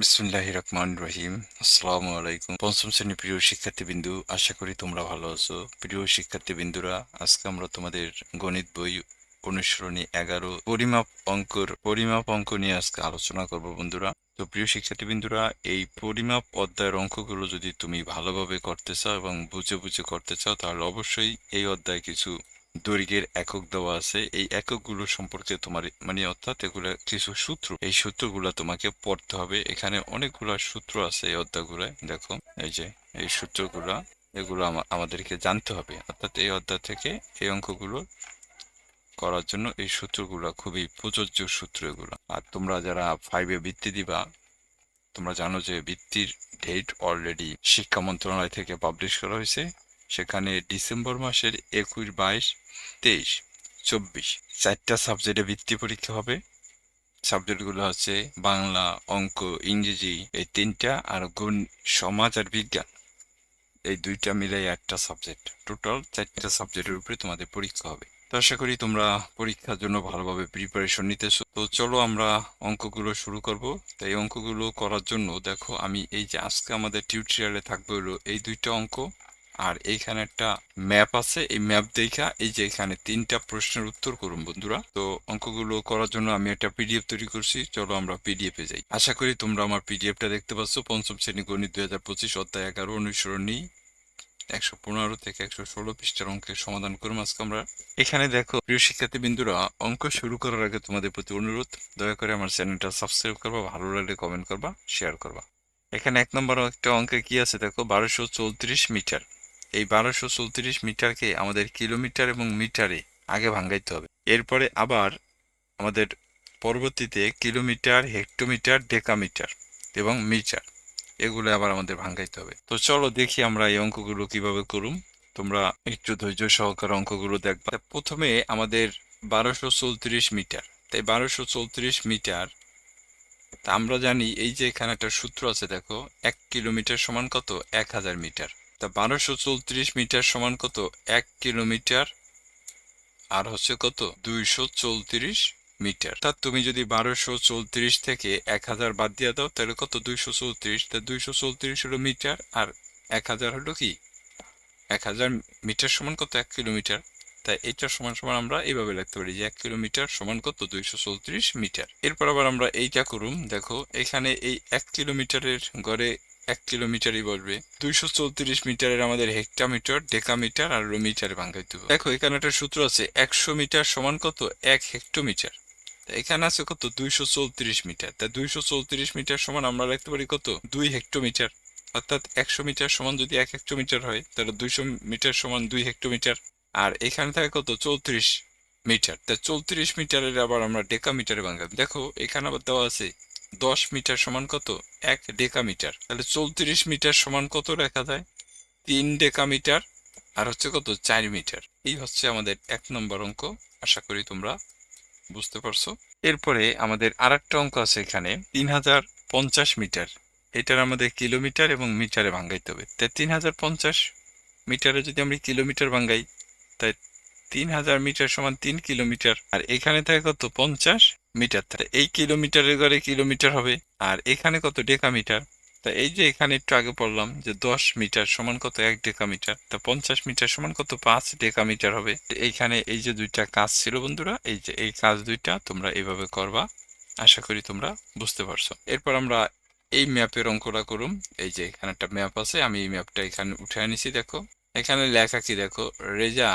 বিসমুল্লাহ রহমান রহিম আসসালামু আলাইকুম। পঞ্চম শ্রেণির প্রিয় শিক্ষার্থীবৃন্দু, আশা করি তোমরা ভালো আছো। প্রিয় শিক্ষার্থীবৃন্দুরা, আজকে আমরা তোমাদের গণিত বই অনুসরণী এগারো পরিমাপ অঙ্কর পরিমাপ অঙ্ক নিয়ে আজকে আলোচনা করব বন্ধুরা। তো প্রিয় শিক্ষার্থীবৃন্দুরা, এই পরিমাপ অধ্যায়ের অঙ্কগুলো যদি তুমি ভালোভাবে করতে চাও এবং বুঝে বুঝে করতে চাও, তাহলে অবশ্যই এই অধ্যায় কিছু দৈর্ঘ্যের একক দেওয়া আছে, এই এককগুলো সম্পর্কে তোমার মানে অর্থাৎ এগুলো কিছু সূত্র। এই সূত্রগুলো তোমাকে পড়তে হবে। এখানে অনেকগুলো সূত্র আছে এই অধ্যায়গুলোয়। দেখো, এই যে, এই সূত্রগুলা, এগুলো আমাদেরকে জানতে হবে। অর্থাৎ এই অধ্যায় থেকে এই অঙ্কগুলো করার জন্য এই সূত্রগুলো খুবই প্রযোজ্য সূত্র এগুলো। আর তোমরা যারা ফাইভে বৃত্তি দিবা, তোমরা জানো যে বৃত্তির ডেট অলরেডি শিক্ষা মন্ত্রণালয় থেকে পাবলিশ করা হয়েছে। সেখানে ডিসেম্বর মাসের একুশ, বাইশ, তেইশ, চব্বিশ চারটা সাবজেক্টে বৃত্তি পরীক্ষা হবে। সাবজেক্টগুলো হচ্ছে বাংলা, অঙ্ক, ইংরেজি, এই তিনটা আর গুণ, সমাজ আর বিজ্ঞান। এই দুইটা মিলাই একটা সাবজেক্ট। টোটাল চারটা সাবজেক্টের উপরে তোমাদের পরীক্ষা হবে। তো আশা করি তোমরা পরীক্ষার জন্য ভালোভাবে প্রিপারেশন নিতেছো। তো চলো আমরা অঙ্কগুলো শুরু করব। তাই অঙ্কগুলো করার জন্য দেখো, আমি এই যে আজকে আমাদের টিউটোরিয়ালে থাকবে হলো এই দুইটা অঙ্ক। আর এইখানে একটা ম্যাপ আছে। এই ম্যাপ দেখা এই যে এখানে তিনটা প্রশ্নের উত্তর করুন বন্ধুরা। তো অঙ্কগুলো করার জন্য আমি একটা পিডিএফ তৈরি করছি। চলো আমরা পিডিএফ এ যাই। আশা করি তোমরা আমার পিডিএফটা দেখতে পাচ্ছ। পঞ্চম শ্রেণি গণিত দুই হাজার পঁচিশ অধ্যায় এগারো অনুসরণী একশো পনেরো থেকে একশো ষোলো পৃষ্ঠার অঙ্কের সমাধান করুন আজকে আমরা। এখানে দেখো, প্রিয় শিক্ষার্থী বিন্দুরা, অঙ্ক শুরু করার আগে তোমাদের প্রতি অনুরোধ, দয়া করে আমার চ্যানেলটা সাবস্ক্রাইব করবা, ভালো লাগলে কমেন্ট করবা শেয়ার করবা। এখানে এক নম্বর একটা অঙ্কে কি আছে দেখো? বারোশো চৌত্রিশ মিটার। এই বারোশো চৌত্রিশ মিটারকে আমাদের কিলোমিটার এবং মিটারে আগে ভাঙ্গাইতে হবে। এরপরে আবার আমাদের পরবর্তীতে কিলোমিটার, হেক্টোমিটার, ডেকামিটার এবং মিটার এগুলো আবার আমাদের ভাঙ্গাইতে হবে। তো চলো দেখি আমরা এই অঙ্কগুলো কীভাবে করুম। তোমরা একটু ধৈর্য সহকারে অঙ্কগুলো দেখবা। প্রথমে আমাদের বারোশো চৌত্রিশ মিটার। তাই বারোশো চৌত্রিশ মিটার, তা আমরা জানি এই যে এখানে একটা সূত্র আছে, দেখো, এক কিলোমিটার সমান কত? এক হাজার মিটার। তা বারোশো চৌত্রিশ মিটার সমান কত? এক কিলোমিটার। আর হচ্ছে কত? দুইশো চৌত্রিশ মিটার। তা তুমি যদি বারোশো চৌত্রিশ থেকে এক হাজার বাদ দিয়ে দাও, তাহলে কত? দুইশো চৌত্রিশ। তা দুইশো চৌত্রিশ হলো মিটার, আর এক হাজার হলো কি? এক হাজার মিটার সমান কত? এক কিলোমিটার। তাই এটা সমান সমান আমরা এইভাবে লিখতে পারি যে এক কিলোমিটার সমান কত? দুইশো চৌত্রিশ মিটার। এরপর আবার আমরা এইটা করুম। দেখো, এখানে এই এক কিলোমিটারের গড়ে এক কিলোমিটারই বলবে। দুইশো চৌত্রিশ মিটারের আমাদের হেক্টামিটার, ডেকামিটার আর মিটারে ভাঙাইতে হবে দেখো, এখানে একটা সূত্র আছে, একশো মিটার সমান কত? এক হেক্টোমিটার। এখানে আছে কত? দুইশো চৌত্রিশ মিটার। তা দুইশো চৌত্রিশ মিটার সমান আমরা লিখতে পারি কত? দুই হেক্টোমিটার। অর্থাৎ একশো মিটার সমান যদি এক হেক্টোমিটার হয়, তাহলে দুইশো মিটার সমান দুই হেক্টোমিটার। আর এখানে থাকে কত? চৌত্রিশ মিটার। তা চৌত্রিশ মিটারের আবার আমরা ডেকা ডেকামিটারে ভাঙাম দেখো, এখানে আবার দেওয়া আছে দশ মিটার সমান কত? এক ডেকামিটার। তাহলে চৌত্রিশ মিটার সমান কত লেখা যায়? তিন ডেকামিটার আর হচ্ছে কত? চার মিটার। এই হচ্ছে আমাদের এক নম্বর অঙ্ক। আশা করি তোমরা বুঝতে পারছ। এরপরে আমাদের আরেকটা অঙ্ক আছে এখানে। তিন হাজার পঞ্চাশ মিটার। এটার আমাদের কিলোমিটার এবং মিটারে ভাঙ্গাইতে হবে। তাই তিন হাজার পঞ্চাশ মিটারে যদি আমরা কিলোমিটার ভাঙ্গাই তাই তিন হাজার মিটার সমান তিন কিলোমিটার। আর এখানে থাকে কত? পঞ্চাশ। মিটার থাকে এই কিলোমিটারের ঘরে কিলোমিটার হবে, আর এখানে কত ডেকামিটার? তা এই যে এখানে একটু আগে পড়লাম যে দশ মিটার সমান কত এক ডেকামিটার, তা পঞ্চাশ মিটার সমান কত পাঁচ ডেকামিটার হবে। এইখানে এই যে দুইটা কাজ ছিল বন্ধুরা, এই যে এই কাজ দুইটা তোমরা এইভাবে করবা, আশা করি তোমরা বুঝতে পারছ। এরপর আমরা এই ম্যাপের অঙ্কটা করুম। এই যে এখানে একটা ম্যাপ আছে, আমি এই ম্যাপটা এখানে উঠে আনিছি দেখো। এখানে লেখা কি দেখো? রেজা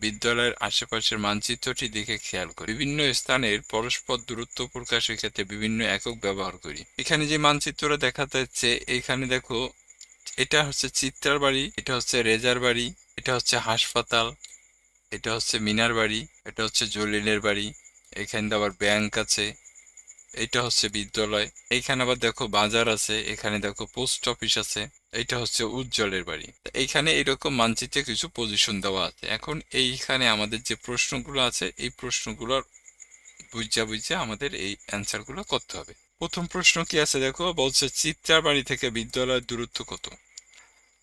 বিদ্যালয়ের আশেপাশের মানচিত্রটি দেখে খেয়াল করি। বিভিন্ন স্থানের পরস্পর দূরত্ব প্রকাশের ক্ষেত্রে বিভিন্ন একক ব্যবহার করি। এখানে যে মানচিত্রটা দেখা যাচ্ছে এখানে দেখো, এটা হচ্ছে চিত্রার বাড়ি, এটা হচ্ছে রেজার বাড়ি, এটা হচ্ছে হাসপাতাল, এটা হচ্ছে মিনার বাড়ি, এটা হচ্ছে জলিলের বাড়ি, এখানে আবার ব্যাংক আছে। এটা হচ্ছে বিদ্যালয়। এখানে আবার দেখো বাজার আছে, এখানে দেখো পোস্ট অফিস আছে, এটা হচ্ছে উজ্জ্বলের বাড়ি। তা এইখানে এরকম মানচিত্রে কিছু পজিশন দেওয়া আছে। এখন এইখানে আমাদের যে প্রশ্নগুলো আছে, এই প্রশ্নগুলোর বুঝা বুঝা আমাদের এই অ্যান্সারগুলো করতে হবে। প্রথম প্রশ্ন কি আছে দেখো? বলছে, চিত্রার বাড়ি থেকে বিদ্যালয়ের দূরত্ব কত?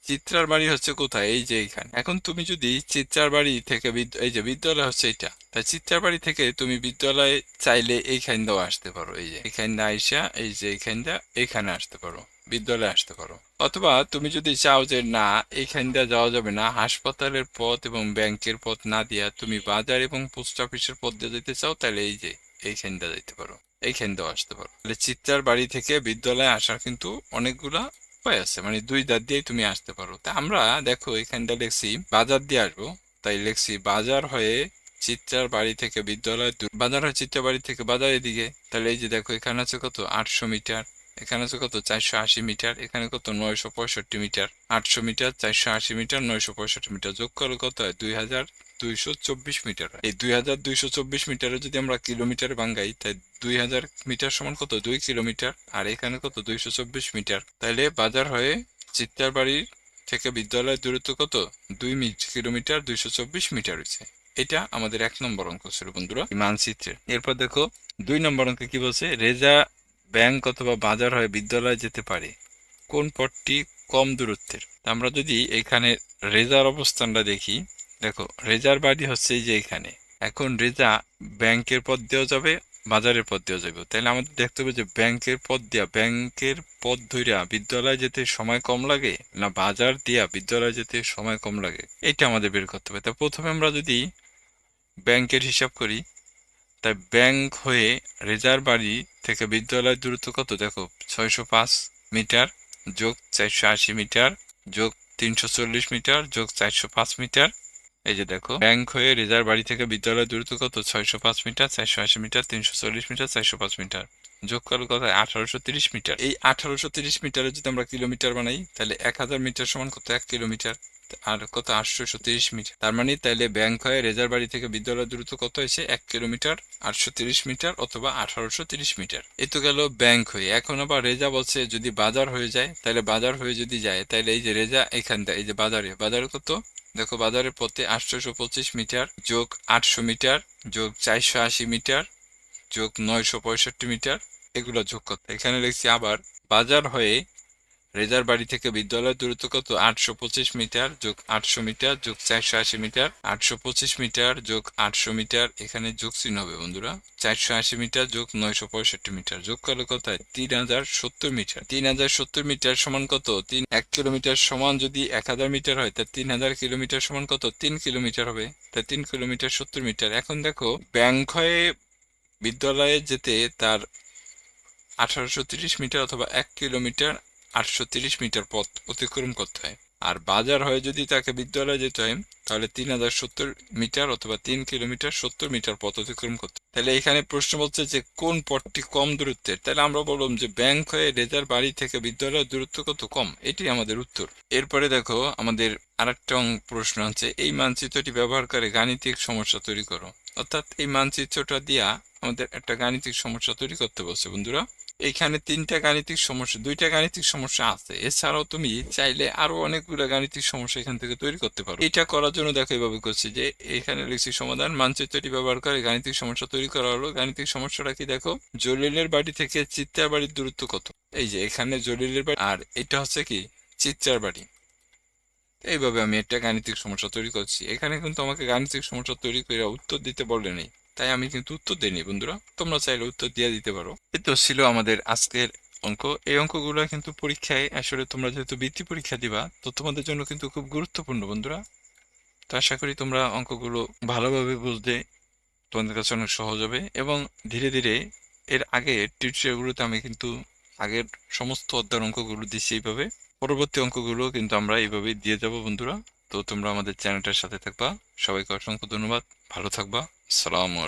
চিত্রার বাড়ি হচ্ছে কোথায়? এই যে এইখানে এখন তুমি যদি চিত্রার বাড়ি থেকে এই যে বিদ্যালয় হচ্ছে এটা তাই চিত্রার বাড়ি থেকে তুমি বিদ্যালয়ে চাইলে এইখান দিয়েও আসতে পারো। এই যে এইখান দিয়ে আইসা, এই যে এইখান দিয়ে এখানে আসতে পারো। বিদ্যালয়ে আসতে পারো। অথবা তুমি যদি চাও যে না এইখান দিয়ে যাওয়া যাবে না, হাসপাতালের পথ এবং ব্যাংকের পথ না দিয়া তুমি বাজার এবং পোস্ট অফিসের পথ দিয়ে যেতে চাও, তাহলে এই যে এইখান দিয়ে যেতে পারো। এইখান দিয়েও আসতে পারো। তাহলে চিত্রার বাড়ি থেকে বিদ্যালয়ে আসার কিন্তু অনেকগুলা উপায় আছে মানে দুই দাঁত দিয়ে তুমি আসতে পারো। তা আমরা, দেখো, এখানটা লিখছি, বাজার দিয়ে আসব। তাই লিখছি, বাজার হয়ে চিত্রার বাড়ি থেকে বিদ্যালয় বাজার হয় চিত্রার বাড়ি থেকে বাজারের দিকে। তাহলে এই যে দেখো, এখানে আছে কত? আটশো মিটার। এখানে আছে কত? চারশো আশি মিটার। এখানে কত? নয়শো পঁয়ষট্টি মিটার। আটশো মিটার, চারশো আশি মিটার, নয়শো পঁয়ষট্টি মিটার। যোগ করলে কত হয়? দুই হাজার দুইশো চব্বিশ মিটার এই দুই হাজার দুইশো চব্বিশ মিটারে যদি আমরা কিলোমিটার বাঙ্গাই, তাই দুই হাজার মিটার সমান কত? দুই কিলোমিটার। আর এখানে কত? দুইশো চব্বিশ মিটার। তাইলে বাজার হয়ে চিত্তার বাড়ির থেকে বিদ্যালয়ের দূরত্ব কত? দুই কিলোমিটার দুইশো চব্বিশ মিটার হয়েছে। এটা আমাদের এক নম্বর অঙ্ক ছিল বন্ধুরা মানচিত্রে। এরপর দেখো, দুই নম্বর অঙ্কে কি বলছে? রেজা ব্যাংক অথবা বাজার হয়ে বিদ্যালয়ে যেতে পারে। কোন পথটি কম দূরত্বের? আমরা যদি এখানে রেজার অবস্থানটা দেখি দেখো, রেজার বাড়ি হচ্ছে যে এখানে। এখন রেজা ব্যাংকের পথ দিয়েও যাবে, বাজারের পথ দিয়েও যাবে। তাহলে আমাদের দেখতে হবে যে ব্যাংকের পথ দিয়া, ব্যাংকের পথ ধইরা বিদ্যালয়ে যেতে সময় কম লাগে না বাজার দিয়া বিদ্যালয়ে যেতে সময় কম লাগে? এটা আমাদের বের করতে হবে। তা প্রথমে আমরা যদি ব্যাংকের হিসাব করি, তাই ব্যাংক হয়ে রেজার বাড়ি থেকে বিদ্যালয়ের দূরত্ব কত? দেখো, ছয়শো পাঁচ মিটার যোগ চারশো আশি মিটার যোগ তিনশো চল্লিশ মিটার যোগ চারশো পাঁচ মিটার এই যে দেখো, ব্যাংক হয়ে রেজার বাড়ি থেকে বিদ্যালয় দূরত্ব কত? ছয়শো পাঁচ মিটার, চারশো আশি মিটার, তিনশো চল্লিশ মিটার, চারশো পাঁচ মিটার। যোগ করলে কথা আঠারোশো তিরিশ মিটার। এই আঠারোশো তিরিশ মিটারে যদি আমরা কিলোমিটার বানাই, তাহলে এক হাজার মিটার সমান কত? এক কিলোমিটার। আর কত? আটশোশো তিরিশ মিটার। তার মানে তাইলে ব্যাংক হয়ে রেজার বাড়ি থেকে বিদ্যালয় দূরত্ব কত হয়েছে? এক কিলোমিটার, আটশো তিরিশ মিটার অথবা আঠারোশো তিরিশ মিটার। এ তো গেল ব্যাংক হয়ে। এখন আবার রেজা বলছে যদি বাজার হয়ে যায়, তাহলে বাজার হয়ে যদি যায়, তাহলে এই যে রেজা এখানটা এই যে বাজারে। বাজারে কত? দেখো বাজারের পথে আটশোশো পঁচিশ মিটার, যোগ আটশো মিটার, যোগ চারশো আশি মিটার, যোগ নয়শো পঁয়ষট্টি মিটার, এগুলো যোগ করতে। এখানে লিখছি আবার বাজার হয়ে রেজার বাড়ি থেকে বিদ্যালয়ের দূরত্ব কত? আটশো পঁচিশ মিটার যোগ আটশো মিটার যোগ চারশো আশি মিটার। আটশো পঁচিশ মিটার যোগ আটশো মিটার, এখানে যোগ চিহ্ন হবে বন্ধুরা। চারশো আশি মিটার যোগ নয়শো পঁয়ষট্টি মিটার। যোগ করলে কত তিন হাজার সত্তর মিটার। তিন হাজার সত্তর মিটার সমান কত? তিন, এক কিলোমিটার সমান যদি এক হাজার মিটার হয়, তা তিন হাজার কিলোমিটার সমান কত? তিন কিলোমিটার হবে। তা তিন কিলোমিটার সত্তর মিটার। এখন দেখো ব্যাংক হয়ে বিদ্যালয়ে যেতে তার আঠারোশো তিরিশ মিটার অথবা এক কিলোমিটার আটশো মিটার পথ অতিক্রম করতে হয়। আর বাজার হয়ে যদি তাকে বিদ্যালয়ে যেতে হয়, তাহলে তিন হাজার সত্তর মিটার অথবা তিন কিলোমিটার সত্তর মিটার পথ অতিক্রম করতে। তাহলে এখানে প্রশ্ন বলছে যে, কোন পথটি কম দূরত্বের? তাহলে আমরা বললাম যে, ব্যাংক হয়ে রেজার বাড়ি থেকে বিদ্যালয়ের দূরত্ব কত কম? এটি আমাদের উত্তর। এরপরে দেখো, আমাদের আরেকটা অং- প্রশ্ন আছে, এই মানচিত্রটি ব্যবহার করে গাণিতিক সমস্যা তৈরি করো। অর্থাৎ এই মানচিত্রটা দিয়া আমাদের একটা গাণিতিক সমস্যা তৈরি করতে বলছে, বন্ধুরা। এইখানে তিনটা গাণিতিক সমস্যা, দুইটা গাণিতিক সমস্যা আছে। এছাড়াও তুমি চাইলে আরও অনেকগুলো গাণিতিক সমস্যা এখান থেকে তৈরি করতে পারো। এটা করার জন্য দেখো এইভাবে করছি যে, এখানে লিখছি সমাধান, মানচিত্রটি ব্যবহার করে গাণিতিক সমস্যা তৈরি করা হলো। গাণিতিক সমস্যাটা কি দেখো? জলিলের বাড়ি থেকে চিত্তার বাড়ির দূরত্ব কত? এই যে এখানে জলিলের বাড়ি আর এটা হচ্ছে কি? চিত্রার বাড়ি। এইভাবে আমি একটা গাণিতিক সমস্যা তৈরি করছি। এখানে কিন্তু আমাকে গাণিতিক সমস্যা তৈরি করে উত্তর দিতে বলে নেই। তাই আমি কিন্তু উত্তর দিইনি, বন্ধুরা। তোমরা চাইলে উত্তর দিয়ে দিতে পারো। এই তো ছিল আমাদের আজকের অঙ্ক। এই অঙ্কগুলো কিন্তু পরীক্ষায়, আসলে তোমরা যেহেতু বৃত্তি পরীক্ষা দিবা, তো তোমাদের জন্য কিন্তু খুব গুরুত্বপূর্ণ, বন্ধুরা। তো আশা করি তোমরা অঙ্কগুলো ভালোভাবে বুঝতে তোমাদের কাছে অনেক সহজ হবে এবং ধীরে ধীরে এর আগে টিউটোরিয়ালগুলোতে আমি কিন্তু আগের সমস্ত অধ্যায়ের অঙ্কগুলো দিচ্ছি এইভাবে। পরবর্তী অঙ্কগুলো কিন্তু আমরা এইভাবেই দিয়ে যাব, বন্ধুরা। তো তোমরা আমাদের চ্যানেলটার সাথে থাকবা। সবাইকে অসংখ্য ধন্যবাদ। ভালো থাকবা। আসসালামু আলাইকুম